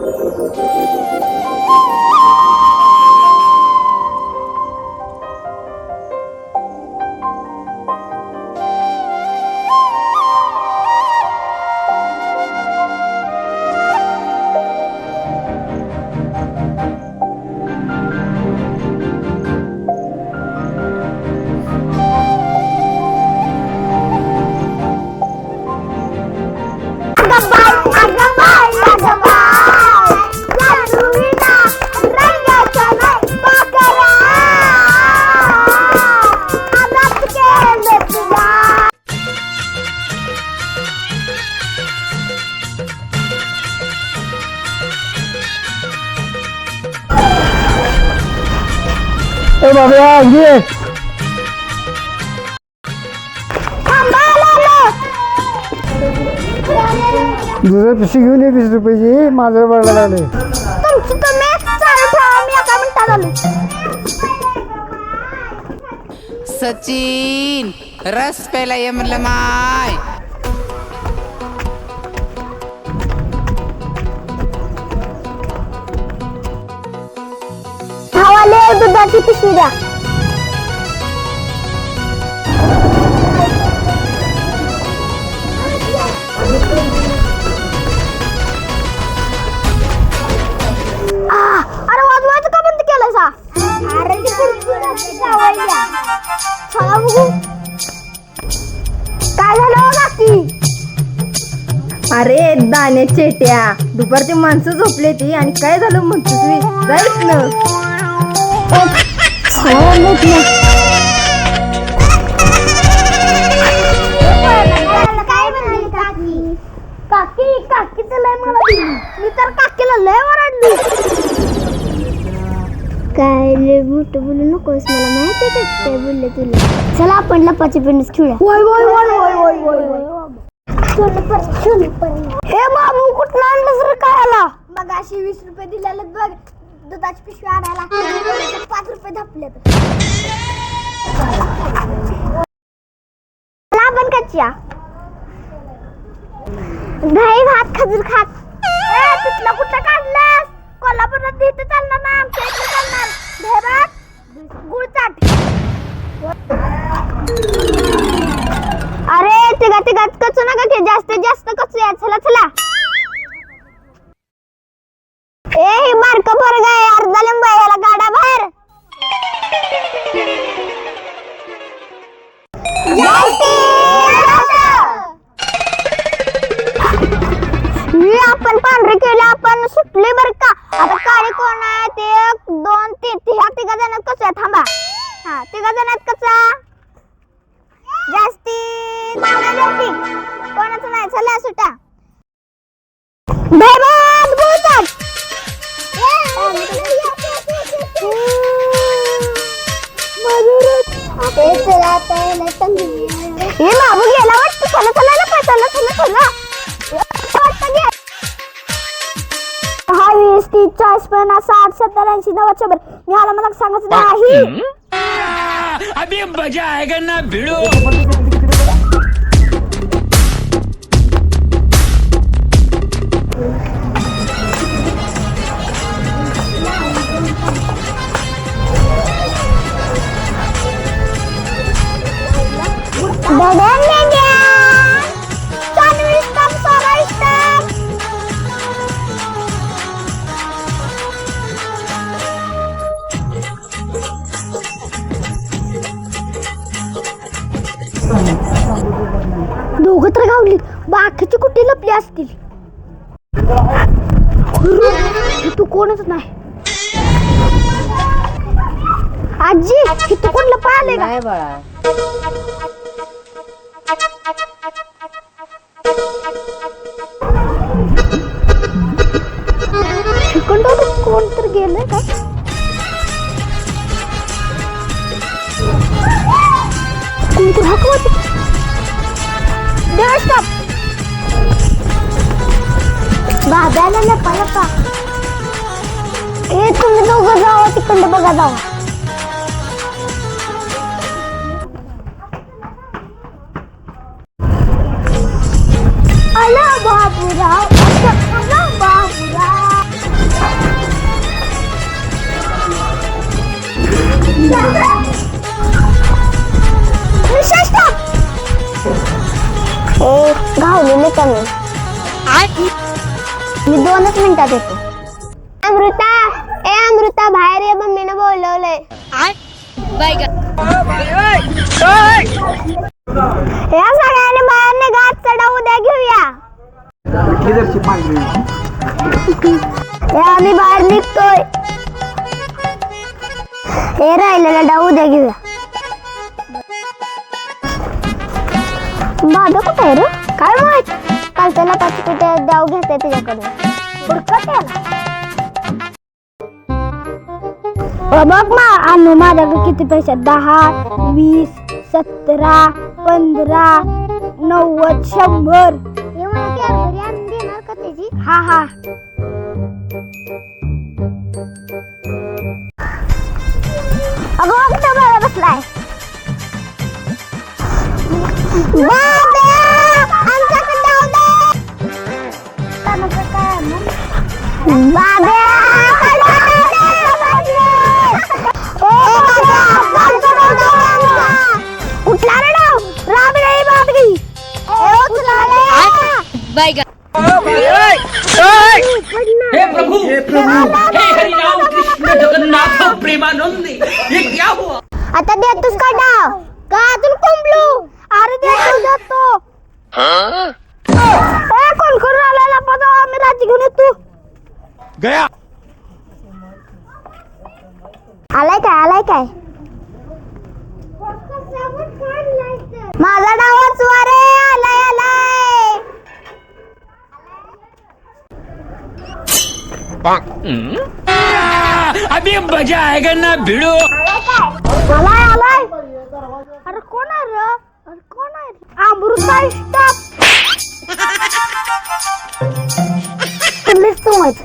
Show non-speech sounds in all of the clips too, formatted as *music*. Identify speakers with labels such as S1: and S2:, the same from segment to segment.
S1: Thank you. ए बाबा घे दुसऱ्या पिशवी घेऊन ये वीस रुपयाची. माझं वाढला लागले
S2: तुमची तुम्ही चालू ठेवा मी एका मिनिटात आलो
S3: सचिन रस प्यायला ये म्हणलं माय.
S2: भावाले दुधाची पिशवी द्या. आ, अरे वाजवायचं का बंद केलं सा अरे कुरकुराची द्या. चला बघू. काय झालं हो काकी
S4: अरे दाणे चेट्या. दुपारची माणसं झोपले ती आणि काय झालं म्हणतो तुम्ही जाईत ना.
S2: काय म्हणली काकी काकी लय मला दिली. मी तर काकीला लय ओरडली काय लय मोठं बोलू नकोस मला माहिती आहे काय बोलले तुला चला आपण लपाची पेंडस खेळूया वय वय वय वय वय वय. हे बाबू कुठं आणलंस रे काय आला मग अशी वीस रुपये दिलेले बघ. दुधाची पिशवी आणायला पाच रुपये धपले आपण कच्च्या दही भात खजूर खात. तिथला तिथलं कुठं कोल्हापुरात इथं चालणार ना? आमच्या इथं चालणार. दही भात गुळ चाट. अरे तिघा तिघात कचू नका की. जास्तीत जास्त कचू या चला चला. हे बाबू गेला वाटतं चला चला ना चला चला चला. हा वीस तीस चाळीस पन्नास साठ सत्तर ऐंशी नव्वद शंभर. मी आला मला सांगायचं नाही.
S3: अभी मजा आएगा ना भिड़ो.
S2: दगड दोघं तर गावली बाकीची कुठे लपली असतील? तू कोणच नाही. आजी तू कोण लपा आले
S4: काय बाळा.
S2: कोण तर गेलंय का? कोणतं हाकवत स्टॉप बाब्याला लपा लपा ए तुम्ही दोघं जावा तिकडं बघा जावा आला बाबूराव घावलेले कमी मी दोनच मिनिटात येतो अमृता! ए अमृता बाहेर ये मम्मीने बोलवलंय. या सगळ्यांनी बाहेर नाही गात चढा उद्या घेऊया. आम्ही बाहेर निघतोय. हे राहिलेलं डाव उद्या घेऊया. दादा कुठे आहे रे? काय माहीत? काल त्याला पाच कुठे डाव घेते याला अ, बघ मा आणू माझ्याकडे किती पैसे दहा वीस सतरा पंधरा नव्वद शंभर. हा हा.
S3: हे प्रभु हे हरि राम कृष्ण जगन्नाथ प्रेमानंद ये क्या हुआ?
S2: आता देतोस का डाव का अजून कुंबलू. अरे देतो देतो ए कोण कोण आला लपा आम्ही राजी घेऊन येतो.
S3: गया.
S2: आलाय काय आलाय काय? माझा डाव वाचवा रे आलाय आलाय
S3: अभी मजा आएगा ना भिड़ो।
S2: आलाय आलाय? अरे कोण आहे रे? अरे कोण आहे अमृता स्टॉप तुम्हीच तुम्हीच.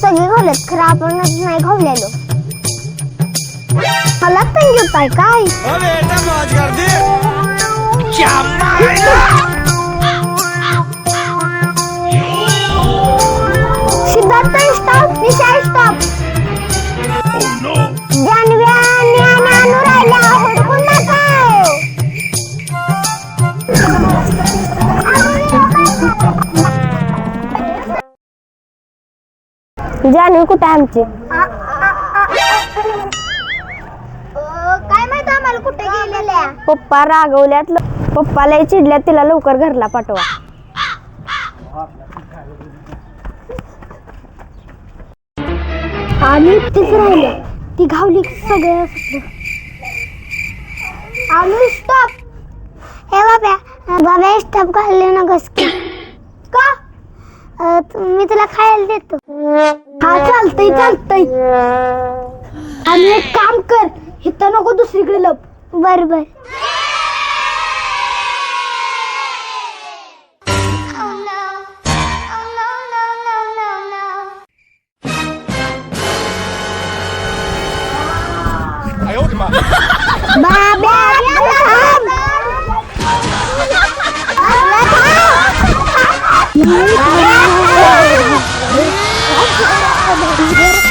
S2: सगळे घालत खरं आपणच नाही घावलेलो मला पण घेताय काय? *laughs* जानवी कुठे आमची. काय माहीत आम्हाला कुठे गेलेल्या? पप्पा रागवल्यात ल- पप्पा लय चिडल्यात तिला लवकर घरला पाठवा. आणि तीच राहिलं. ती घावली सगळ्या आलू स्टॉप हे बाब्या बाबा स्टॉप घालले ना घसकी. मी तुला खायला देतो. हा चालतंय चालतंय. आणि एक काम कर इथं नको दुसरीकडे लप. बर बर. बाब्या شعر *laughs* احمر